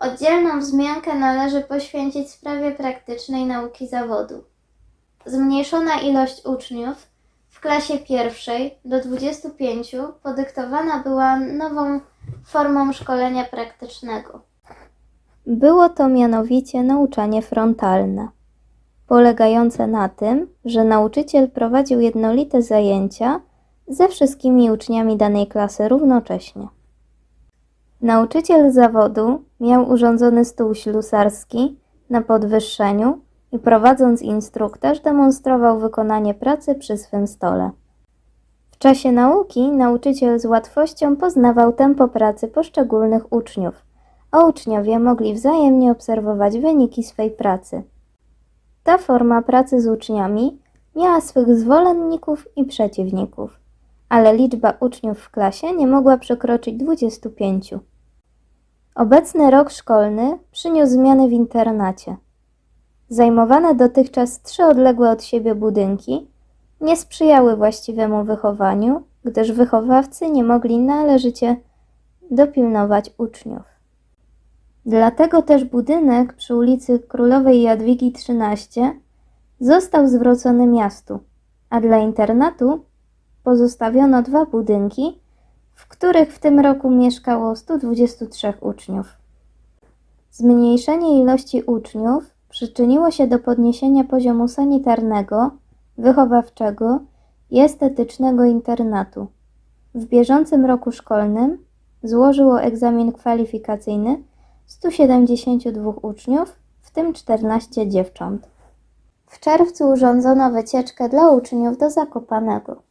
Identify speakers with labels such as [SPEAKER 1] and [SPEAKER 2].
[SPEAKER 1] Oddzielną wzmiankę należy poświęcić sprawie praktycznej nauki zawodu. Zmniejszona ilość uczniów w klasie pierwszej do 25 podyktowana była nową formą szkolenia praktycznego. Było to mianowicie nauczanie frontalne, polegające na tym, że nauczyciel prowadził jednolite zajęcia ze wszystkimi uczniami danej klasy równocześnie. Nauczyciel zawodu miał urządzony stół ślusarski na podwyższeniu i prowadząc instruktaż demonstrował wykonanie pracy przy swym stole. W czasie nauki nauczyciel z łatwością poznawał tempo pracy poszczególnych uczniów, a uczniowie mogli wzajemnie obserwować wyniki swej pracy. Ta forma pracy z uczniami miała swych zwolenników i przeciwników, ale liczba uczniów w klasie nie mogła przekroczyć 25. Obecny rok szkolny przyniósł zmiany w internacie. Zajmowane dotychczas trzy odległe od siebie budynki nie sprzyjały właściwemu wychowaniu, gdyż wychowawcy nie mogli należycie dopilnować uczniów. Dlatego też budynek przy ulicy Królowej Jadwigi 13 został zwrócony miastu, a dla internatu pozostawiono dwa budynki, w których w tym roku mieszkało 123 uczniów. Zmniejszenie ilości uczniów przyczyniło się do podniesienia poziomu sanitarnego, wychowawczego i estetycznego internatu. W bieżącym roku szkolnym złożyło egzamin kwalifikacyjny 172 uczniów, w tym 14 dziewcząt. W czerwcu urządzono wycieczkę dla uczniów do Zakopanego.